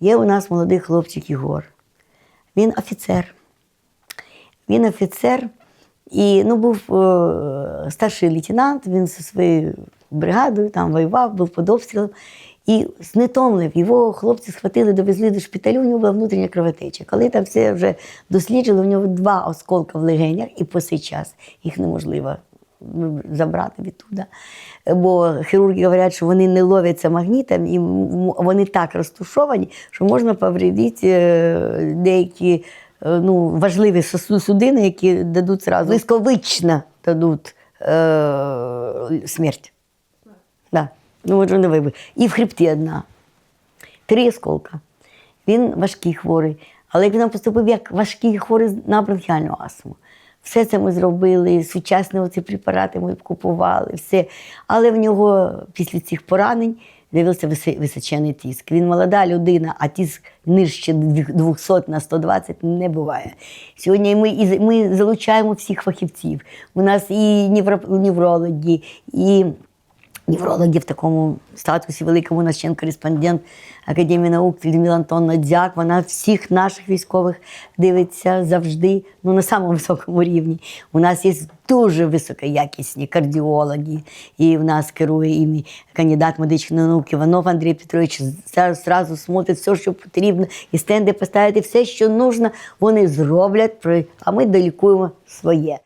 Є у нас молодий хлопчик Єгор. Він офіцер. Він офіцер і ну, був е, старший лейтенант, він зі своєю бригадою там воював, був під обстрілом. І знетомлив. Його хлопці схватили, довезли до шпиталю, у нього була внутрішня кровотеча. Коли там все вже досліджили, у нього два осколка в легенях, і по цей час їх неможливо забрати відтуда. Бо хірурги говорять, що вони не ловляться магнітом, і вони так розтушовані, що можна повредити е, деякі е, ну, важливі судини, які дадуть зразу близьковично дадуть е, смерть. Да. Ну, от вони вибили. І в хребті одна. Три осколка. Він важкий хворий. Але як він поступив як важкий хворий на бронхіальну астму. Все це ми зробили, сучасні оці препарати ми купували, все. Але в нього після цих поранень з'явився височений тиск. Він молода людина, а тиск нижче 200 на 120 не буває. Сьогодні ми, ми залучаємо всіх фахівців. У нас і невро- неврологи, і Неврологи в такому статусі великому нас член кореспондент Академії наук Людмила Антонна Дзяк. Вона всіх наших військових дивиться завжди ну, на самому високому рівні. У нас є дуже високоякісні кардіологи, і в нас керує іми кандидат медичної науки Іванов Андрій Петрович. Зараз зразу смотрить все, що потрібно, і стенди поставити все, що нужно, вони зроблять, а ми долікуємо своє.